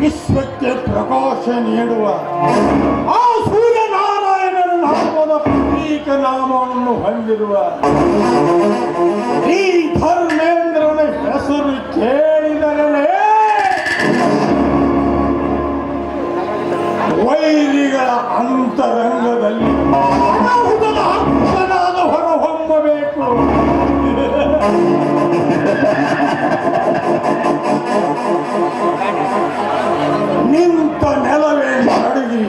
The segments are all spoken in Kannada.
ವಿಶ್ವಕ್ಕೆ ಪ್ರಕಾಶ ನೀಡುವ ಆ ಸೂರ್ಯನಾರಾಯಣನ ನಾಮದ ಪ್ರತೀಕ ನಾಮವನ್ನು ಹೊಂದಿರುವ ಶ್ರೀ ಧರ್ಮೇಂದ್ರನ ಹೆಸರು ಕೇಳಿದರೆ ವೈರಿಗಳ ಅಂತರಂಗದಲ್ಲಿ ಆತ್ಮನಾದ ಹೊರಹೊಮ್ಮಬೇಕು. ನಿಂತ ನೆಲವೇ ನಡುಗಿ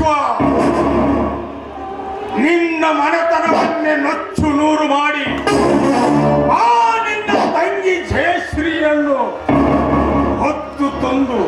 ವಿಶ್ವ ನಿನ್ನ ಮನೆತನವನ್ನೇ ನೊಚ್ಚು ನೂರು ಮಾಡಿ. ಆ ನಿನ್ನ ತಂಗಿ ಜಯಶ್ರೀಯನ್ನು ಹೊತ್ತು ತಂದು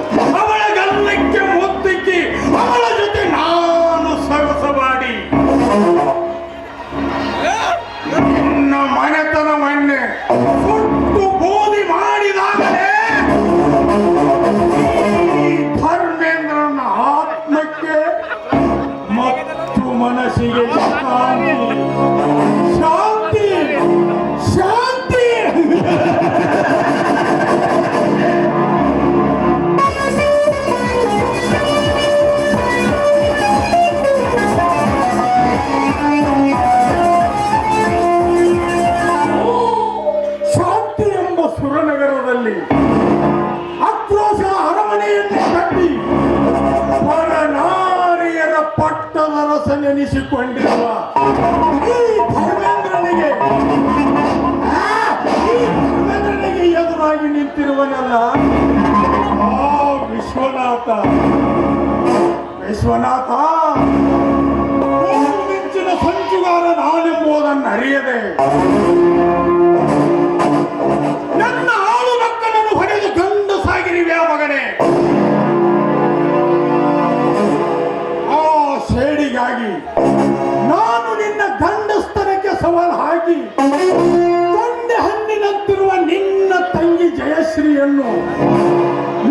ಆಗಿ ತೊಂದೆ ಹಣ್ಣಿನಂತಿರುವ ನಿನ್ನ ತಂಗಿ ಜಯಶ್ರೀಯನ್ನು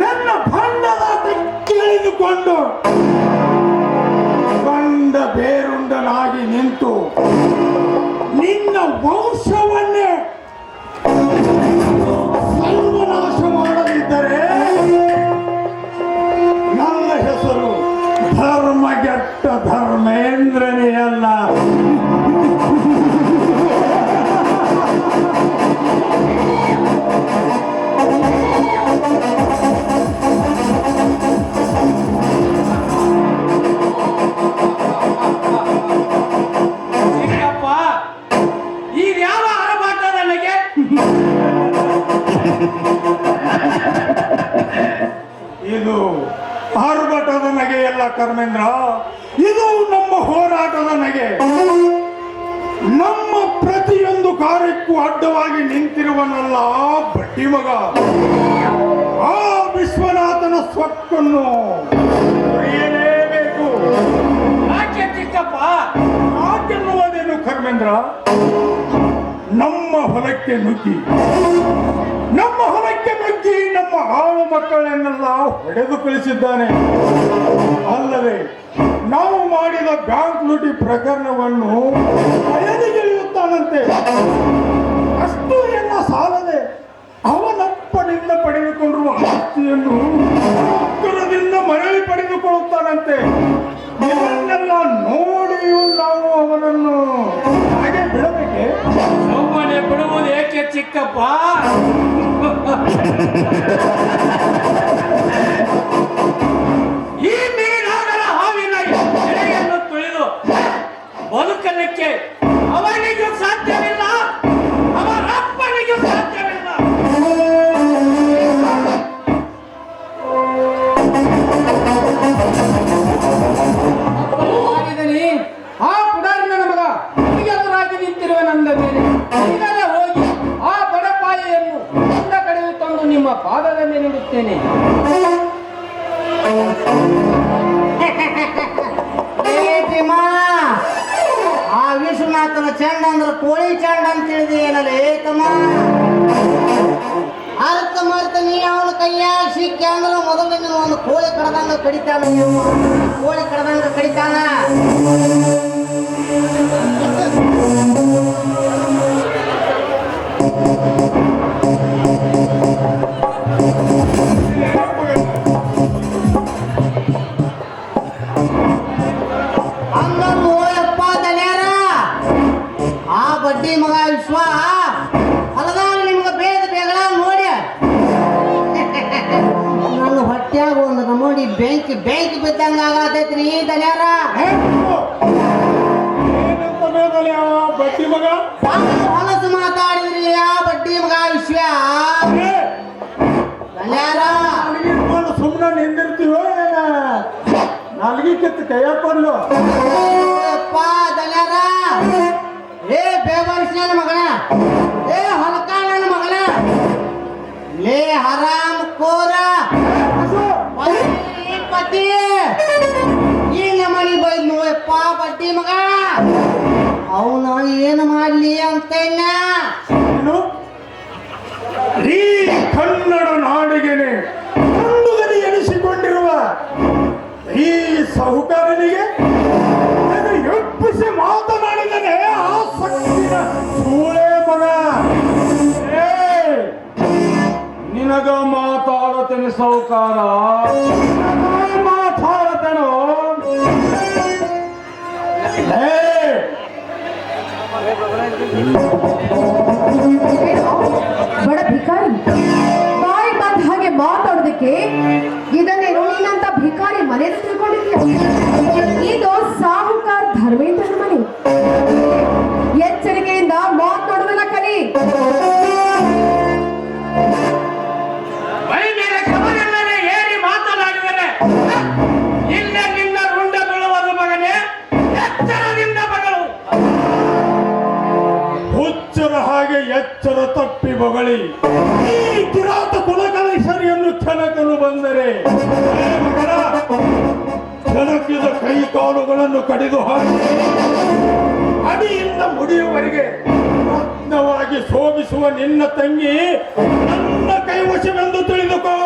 ನನ್ನ ಭಂಡದ ಕೇಳಿದುಕೊಂಡು ಬಂಡ ಬೇರುಂಡನಾಗಿ ನಿಂತು ನಿನ್ನ ವಂಶವನ್ನೇ ಸರ್ವನಾಶ ಮಾಡದಿದ್ದರೆ ನನ್ನ ಹೆಸರು ಧರ್ಮಗೆಟ್ಟ ಧರ್ಮೇಂದ್ರನೇ ಅಲ್ಲ. ಇದು ಆರುಗಾಟದ ನಗೆ ಎಲ್ಲ ಕರ್ಮೇಂದ್ರ. ಇದು ನಮ್ಮ ಹೋರಾಟದ ನಗೆ. ನಮ್ಮ ಪ್ರತಿಯೊಂದು ಕಾರ್ಯಕ್ಕೂ ಅಡ್ಡವಾಗಿ ನಿಂತಿರುವನಲ್ಲ ಬಟ್ಟಿ ಮಗ. ಆ ವಿಶ್ವನಾಥನ ಸ್ವತ್ತನ್ನು ಏನೇಬೇಕು ಯಾಕೆ ಚಿಕ್ಕಪ್ಪ? ಯಾಕೆನ್ನುವುದೇನು ಕರ್ಮೇಂದ್ರ? ನಮ್ಮ ಹೊಲಕ್ಕೆ ನುಗ್ಗಿ. ನಮ್ಮ ಹೊಲಕ್ಕೆ ನುಗ್ಗಿ ನಮ್ಮ ಆಳು ಮಕ್ಕಳನ್ನೆಲ್ಲ ಹೊಡೆದು ಕಳಿಸಿದ್ದಾನೆ. ಅಲ್ಲದೆ ನಾವು ಮಾಡಿದ ಬ್ಯಾಂಕ್ ಲೂಟಿ ಪ್ರಕರಣವನ್ನು ಬಯಲಿಗೆಳೆಯುತ್ತಾನಂತೆ ಅಷ್ಟು ಎಲ್ಲ ಸಾಲದೆ ಅವನಪ್ಪನಿಂದ ಪಡೆದುಕೊಂಡಿರುವ ಆಸ್ತಿಯನ್ನು ಉತ್ತರದಿಂದ ಮರಳಿ ಪಡೆದುಕೊಳ್ಳುತ್ತಾನಂತೆ. ಇದನ್ನೆಲ್ಲ ನೋಡಿಯೂ ನಾವು ಅವನನ್ನು ಹಾಗೆ ಬಿಡಬೇಕೆ? ಚಿಕ್ಕಪ್ಪ. ಈ ಮೀನಾಗರ ಹಾವಿನ ಎಳೆಯನ್ನು ತುಳಿದು ಬದುಕಲಿಕ್ಕೆ ಆ ವಿಶ್ವನಾಥನ ಚೆಂಡ ಅಂದ್ರೆ ಕೋಳಿ ಚೆಂಡ ಅಂತ ತಿಳಿದಿ ಏನಲ್ಲ ಏಕಮ್ಮ? ಅರ್ಥ ಮಾಡ್ತೀನಿ ಅವನ ಕೈಯಾಗ ಸಿಕ್ಕಿ ಅಂದ್ರೆ ಮೊದಲು ನೀನು ಒಂದು ಕೋಳಿ ಕಡ್ದಂಗ ಕಡಿತಾನ ನೀವು ಕೋಳಿ ಕಡ್ದಂಗ ಕಡಿತಾನ? ಹಂಗಂದು ಬೆಂಕಿ ಬಿದ್ದಂಗ ಆಗತೈತ್ರಿ ಅವ ಬಡ್ಡಿ ಮಗ? ಹೊಲಸು ಮಾತಾಡಿದ್ರಿ ಆ ಬಡ್ಡಿ ಮಗ ವಿಶ್ವ. ನನಗಿಟ್ಕೊಂಡು ಸುಮ್ಮನೆ ನಿಂದಿರ್ತೀವ ನಾಲ್ಗಿ ಕಿತ್ತು ಕೈಯಾಗ ಕೊಡ್ಲು. ಯಪ್ಪ ದಲ್ಯಾರ ಏ ಬೇಬರ್ಸ್ ನನ್ನ ಮಗನ. ಏ ಹೊಲಕ ನನ್ನ ಮಗನ. ಲೇ ಹರಾಮ್ ಕೋರ. ಬೈದ್ ನೋಯಪ್ಪ ಬಡ್ಡಿ ಮಗ. ಅವನ ಏನು ಮಾಡಲಿ ಅಂತ ರೀ ಕನ್ನಡ ನಾಡಿಗೆನೆ ಕಂಡುಗನಿ ಎನಿಸಿಕೊಂಡಿರುವ ಈ ಸಾಹುಕಾರನಿಗೆ ಎಪ್ಪಿಸಿ ಮಾತನಾಡಿದನೆ ಆ ಸಕ್ಕಿನ ಸೂಳೆ ಮಗ. ನಿನಗ ಮಾತಾಡತೇನೆ ಸಾಹುಕಾರ ಬಡ ಭಿಕಾರಿ. ಬಾಯಿ ಬಂದ ಹಾಗೆ ಮಾತಾಡೋದಕ್ಕೆ ಇದನ್ನೇನು ನೀನಂತ ಭಿಕಾರಿ ಮನೆ ತಿಳ್ಕೊಂಡಿದ್ಯ? ಇದು ಸಾಹುಕಾರ ಧರ್ಮೇಂದ್ರನ ಮನೆ. ಎಚ್ಚರಿಕೆಯಿಂದ ಎಚ್ಚರ ತಪ್ಪಿ ಬೊಗಳಿ ಈ ಕಿರಾತ ಕುಲಕಲೇಶ್ವರಿಯನ್ನು ಕೆಣಕಲು ಬಂದರೆ ಕೆಣಕಿದ ಕೈ ಕಾಲುಗಳನ್ನು ಕಡಿದು ಹಾಕಿ, ಅಡಿಯಿಂದ ಮುಡಿಯುವವರೆಗೆ ರತ್ನವಾಗಿ ಶೋಭಿಸುವ ನಿನ್ನ ತಂಗಿ ನನ್ನ ಕೈವಶವೆಂದು ತಿಳಿದುಕೋ.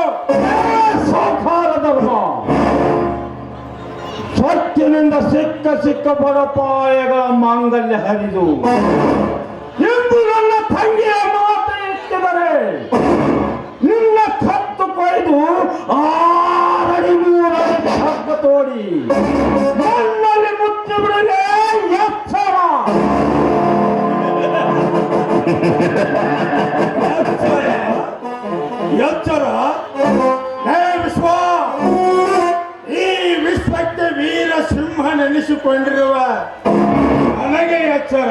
ಸಾಕಾರದವ ಸತ್ಯನಿಂದ ಸಿಕ್ಕ ಸಿಕ್ಕ ಬಡಪಾಯಗಳ ಮಾಂಗಲ್ಯ ಹರಿದು. ಎಂದು ನನ್ನ ತಂಗಿಯ ಮಾತು ಎತ್ತಿದರೆ. ನಿನ್ನ ಕತ್ತು ಕೊಯ್ದು ಆರಡಿ ಮೂರಡಿ ಹಗ್ಗ ತೋಡಿ. ನನ್ನಲ್ಲಿ ಬಿಡಲೇ ಎಚ್ಚರ. ಎಚ್ಚರ. ಹೇ ವಿಶ್ವ, ಈ ವಿಶ್ವಕ್ಕೆ ವೀರ ಸಿಂಹ ನೆನೆಸಿಕೊಂಡಿರುವ ನನಗೆ ಎಚ್ಚರ.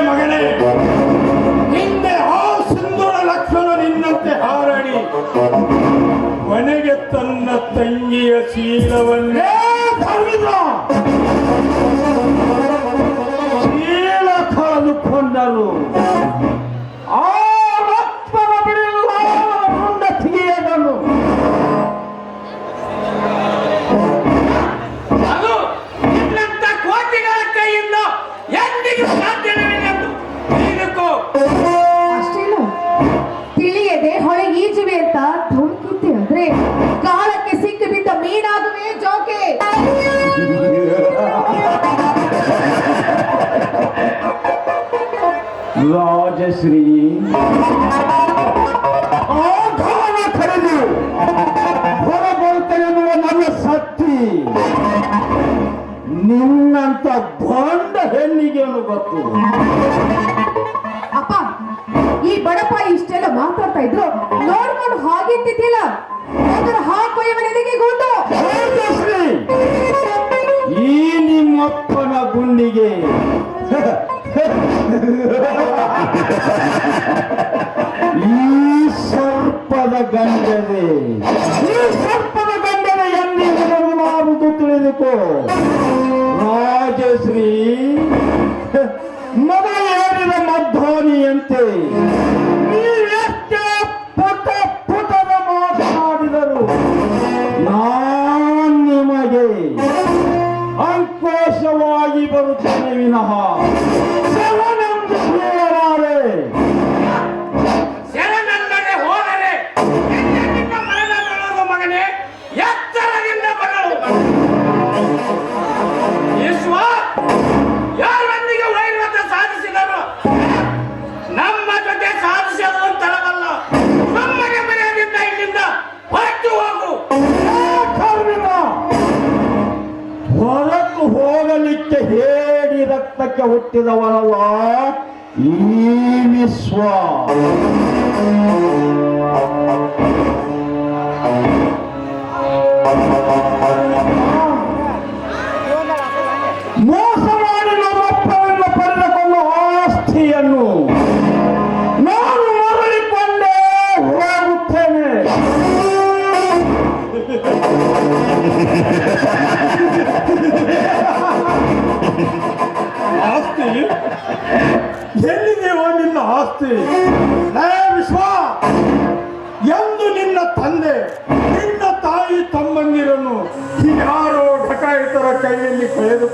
ಮಗನೇ ನಿನ್ನೆ ಆ ಸುಂದರ ಲಕ್ಷ್ಮಣ ನಿನ್ನಂತೆ ಹಾರಾಡಿ. ಮನೆಗೆ ತನ್ನ ತಂಗಿಯ ಶೀಲವನ್ನೇ. ಧರ್ಮಿದ್ರ! ಶೀಲ ಕಳೆದುಕೊಂಡರು ಆಘಾನ ಕರೆದು ಹೊರಬರುತ್ತೇನೆನ್ನುವ ನನ್ನ ಸತ್ತಿ ನಿನ್ನಂತ ಬಂಡ ಹೆಣ್ಣಿಗೆ ಗೊತ್ತು. ಅಪ್ಪ ಈ ಬಡಪ ಇಷ್ಟೆಲ್ಲ ಮಾತಾಡ್ತಾ ಇದ್ರು ನೋಡ್ಕೊಂಡು ಹಾಗಿದ್ದಿದ್ದಿಲ್ಲ ಅದರ ಹಾಕೋ ಗುಂಡು. ರಾಜಶ್ರೀ ಈ ನಿಮ್ಮಪ್ಪನ ಗುಂಡಿಗೆ. ಈ ಸರ್ಪದ ಗಂಡನೆ ಈ ಸರ್ಪದ ಗಂಡನೆ ಎಂದಿಗೆ ನಾವು ತಿಳಿದುಕೋ. ರಾಜಶ್ರೀ ಮಗ ಏರಿದ ಮಧ್ವಾನಿಯಂತೆ.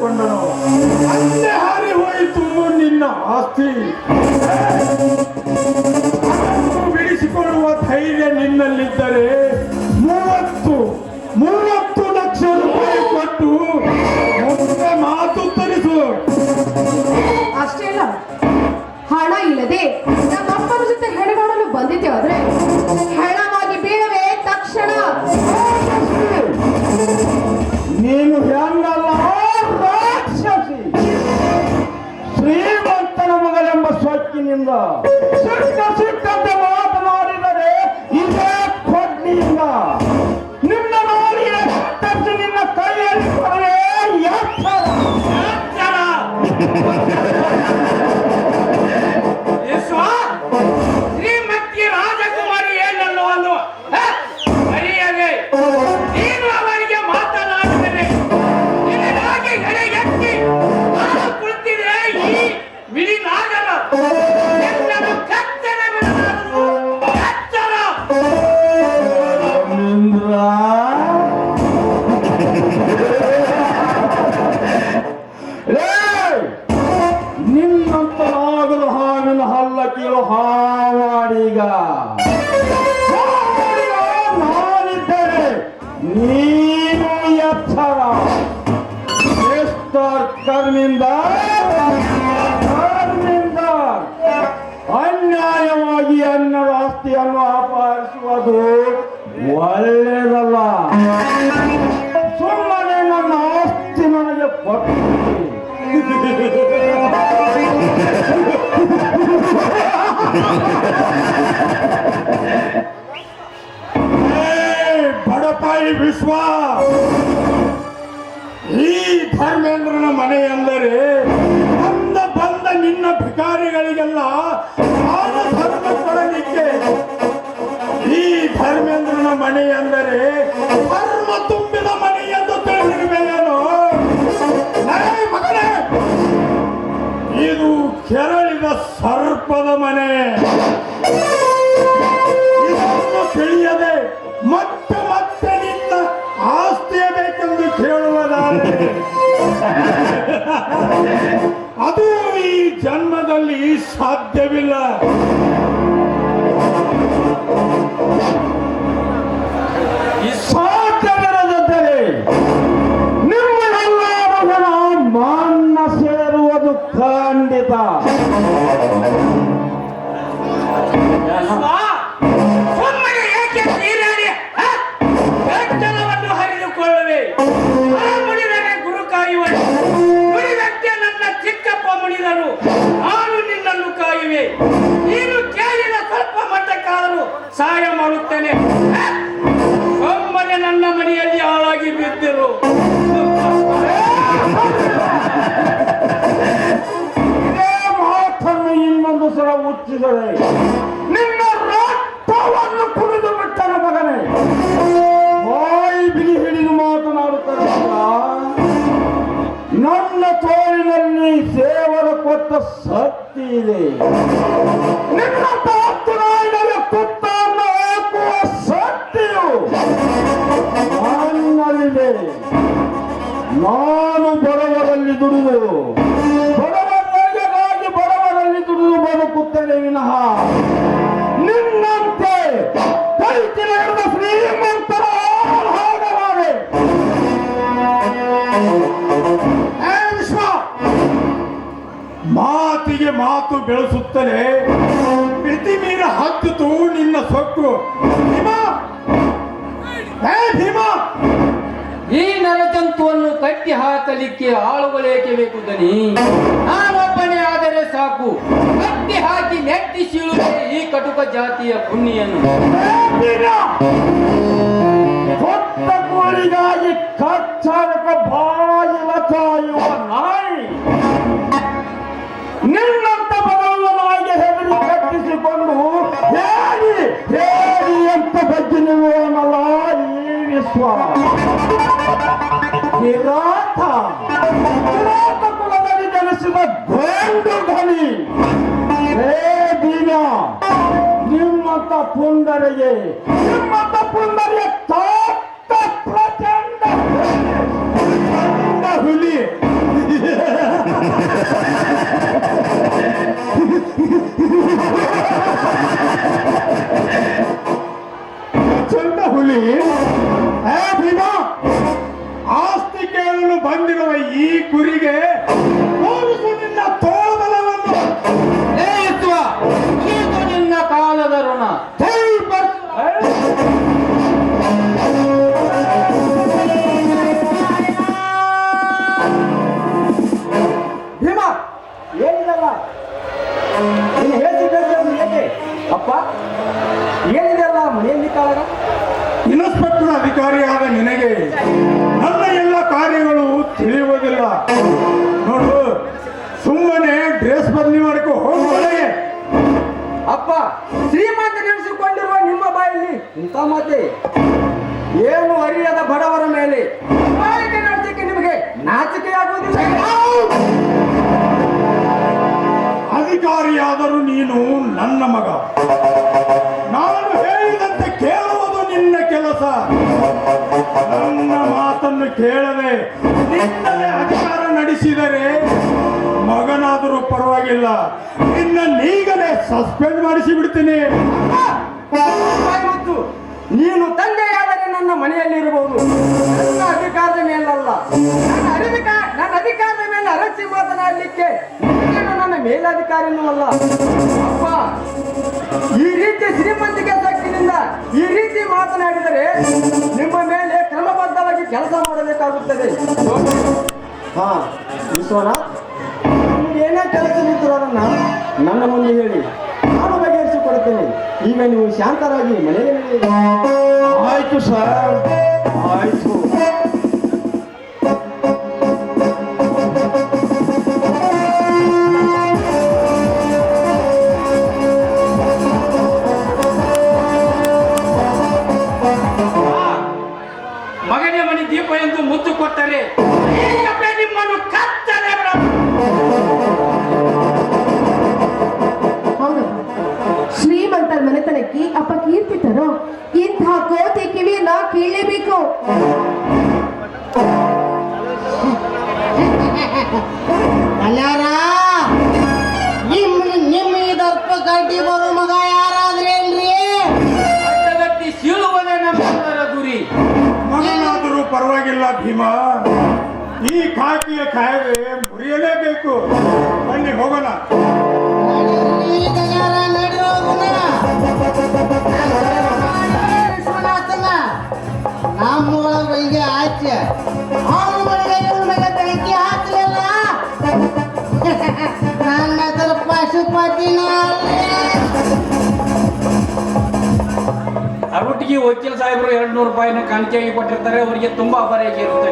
ಕಳೆದುಕೊಂಡನು ಅಲ್ಲೇ ಹಾರಿ ಹೋಯಿತು ನಿನ್ನ ಆಸ್ತಿ. ಬಿಡಿಸಿಕೊಳ್ಳುವ ಧೈರ್ಯ ನಿನ್ನಲ್ಲಿದ್ದರೆ ಮೂವತ್ತು ಮೂವತ್ತು ಲಕ್ಷ ರೂಪಾಯಿ ಕೊಟ್ಟು ಮಾತು ತರಿಸು. ಅಷ್ಟೇ ಅಲ್ಲ ಹಣ ಇಲ್ಲದೆ ನಮ್ಮಪ್ಪನ ಜೊತೆ ಹೆಣಗಾಡಲು ಬಂದಿದ್ದೆ ಆದ್ರೆ বৃন্দ ಬಡಪಾಯಿ ವಿಶ್ವ ಈ ಧರ್ಮೇಂದ್ರನ ಮನೆ ಎಂದರೆ ಬಂದ ಬಂದ ನಿನ್ನ ಭಿಕಾರಿಗಳಿಗೆಲ್ಲ ಧರ್ಮ ಕೊಡಲಿಕ್ಕೆ. ಈ ಧರ್ಮೇಂದ್ರನ ಮನೆ ಎಂದರೆ ಧರ್ಮ ತುಂಬಿದ ಮನೆ ಎಂದು ತಿಳಿದಿರುವೆ ಮಗನೇ, ಇದು ಸರ್ಪದ ಮನೆ. ಇದನ್ನು ತಿಳಿಯದೆ ಮತ್ತೆ ಮತ್ತೆ ನಿನ್ನ ಆಸ್ತಿಯ ಬೇಕೆಂದು ಕೇಳುವುದಾದರೆ ಅದು ಈ ಜನ್ಮದಲ್ಲಿ ಸಾಧ್ಯವಿಲ್ಲ. ಸಾಧ್ಯವಿರದಿದ್ದರೆ ಖಂಡಿತ ಸುಮ್ಮನೆ ಏಕೆ ನೀರಾಡಿ ಹ? ಹರಿದುಕೊಳ್ಳುವೆ. ಆ ಮುನಿದರೆ ಗುರು ಕಾಯುವನು. ಮುನಿದಂತೆ ನನ್ನ ಚಿಕ್ಕಪ್ಪ ಮುನಿದರು, ನಾನು ನಿನ್ನನ್ನು ಕಾಯುವೆ. ನೀನು ಕೇಳಿದ ಸ್ವಲ್ಪ ಮಟ್ಟಕ್ಕಾದರೂ ಸಹಾಯ ಮಾಡುತ್ತೇನೆ? ಸುಮ್ಮನೆ ನನ್ನ ಮನೆಯಲ್ಲಿ ಹಾಳಾಗಿ ಬಿದ್ದರು. ಇನ್ನೊಂದು ಸಲ ಉಚ್ಚಿದರೆ ನಿನ್ನ ರಕ್ತವನ್ನು ಕುಡಿದು ಬಿಟ್ಟನ ಮಗನೇ. ಬಾಯಿ ಬಿಗಿ ಹಿಡಿದು ಮಾತನಾಡುತ್ತಾರೆ ನನ್ನ ತೋಳಿನಲ್ಲಿ ಸೇವರ ಕೊಟ್ಟ ಶಕ್ತಿ ಇದೆ. ನಿನ್ನ ಮಾತು ಬೆಳೆಸುತ್ತಲೇ ಮಿತಿ ಮೀರ ಹತ್ತಿತು ನಿನ್ನ ಸೊಕ್ಕು. ಭೀಮ! ಏ ಭೀಮ! ಈ ನರಜಂತುವನ್ನು ಕಟ್ಟಿ ಹಾಕಲಿಕ್ಕೆ ಆಳುಗಳೇಕೆ ಬೇಕು ದನಿ. ನಾನೊಬ್ಬನೇ ಆದರೆ ಸಾಕು. ಕಟ್ಟಿ ಹಾಕಿ ನೆಟ್ಟಿ ಸೀಳುವೆ ಈ ಕಟುಕ ಜಾತಿಯ ಪುಣ್ಯನು. ಕೊಟ್ಟ ಕಿರಾತ ಕಿರಾತ ಕುಲದಲ್ಲಿ ಜನಿಸಿದ ಗಂಡು ಧನಿ ಹೇ ದೀನ ನಿಮ್ಮಂತ ಪುಂಡರಿಗೆ ನಿಮ್ಮಂತ ಪುಂಡರಿಗೆ ತಾತ ಪ್ರಚಂಡ ಪ್ರಚಂಡ ಹುಲಿ ಪ್ರಚಂಡ ಬಾಯಲ್ಲಿ ಇಂಥ ಮಾತೆ ಏನು ಅರಿಯದ ಬಡವರ ಮೇಲೆ? ಆಳ್ವಿಕೆ ನಡೆಸಲಿಕ್ಕೆ ನಿಮಗೆ ನಾಚಿಕೆಯಾಗುವುದಿಲ್ಲ. ಅಧಿಕಾರಿಯಾದರೂ ನೀನು ನನ್ನ ಮಗ. ನಾನು ಹೇಳಿದಂತೆ ಕೇಳುವುದು ನಿನ್ನ ಕೆಲಸ. ನನ್ನ ಮಾತನ್ನು ಕೇಳದೆ ನಿನ್ನದೇ ಅಧಿಕಾರ ನಡೆಸಿದರೆ ಮಗನಾದರೂ ಪರವಾಗಿಲ್ಲ. ನಿನ್ನ ನೀಗಲೇ ಸಸ್ಪೆಂಡ್ ಮಾಡಿಸಿ ಬಿಡ್ತೀನಿ. ನೀನು ತಂದೆಯಾದರೆ ನನ್ನ ಮನೆಯಲ್ಲಿರಬಹುದು ನನ್ನ ಅಧಿಕಾರದ ಮೇಲಲ್ಲ. ನನ್ನ ನನ್ನ ಅಧಿಕಾರದ ಮೇಲೆ ಅರಸಿ ಮಾತನಾಡಲಿಕ್ಕೆ ನೀನು ನನ್ನ ಮೇಲಧಿಕಾರಿನೂ ಅಲ್ಲ. ಅಪ್ಪ, ಈ ರೀತಿ ಶ್ರೀಮಂತಿಕೆ ಸಕ್ಕಿನಿಂದ ಈ ರೀತಿ ಮಾತನಾಡಿದರೆ ನಿಮ್ಮ ಮೇಲೆ ಕ್ರಮಬದ್ಧವಾಗಿ ಕೆಲಸ ಮಾಡಬೇಕಾಗುತ್ತದೆ. ಹಾ, ವಿಶ್ವನಾಥ್ ಏನೇ ಕೆಲಸ ನಿಂತಿರೋದನ್ನ ನನ್ನ ಮುಂದೆ ಹೇಳಿ. ನಾನು ಬಗೆಹರಿಸಿಕೊಡುತ್ತೇನೆ ಈಗ ನೀವು ಶಾಂತರಾಗಿ ಮನೆಯಲ್ಲಿ. ಆಯ್ತು ಸರ್. ಆಯ್ತು. ಕೇಳಲೇಬೇಕು ನಿಮ್ ನಿಮ್ಮ ನಿಮ್ಮ ಈ ದರ್ಪ ಕಟ್ಟಿ ಬರೋ ಮಗ ಯಾರಾದ್ರೇನ್ರಿ ವ್ಯಕ್ತಿ ಸೀಳುವುದೇ ನಮ್ಮ ಗುರಿ. ಮಗನಾದರೂ ಪರವಾಗಿಲ್ಲ ಭೀಮಾ. ಈ ಕಾಕಿಯ ಕಾಯಿಲೆ ಮುರಿಯಲೇಬೇಕು. ಬನ್ನಿ ಹೋಗೋಣ. ನಮ್ಮ ಒಳಗೆ ಆಚೆ ಅವನ ಮೇಲೆ ನನ್ನ ಸಾಹೇಬರು ಎರಡು ನೂರು ರೂಪಾಯಿನ ಕಾಣಿಕೆಯಾಗಿ ಕೊಟ್ಟಿರ್ತಾರೆ, ಅವರಿಗೆ ತುಂಬಾ ಅಪಾರ ಇರುತ್ತೆ.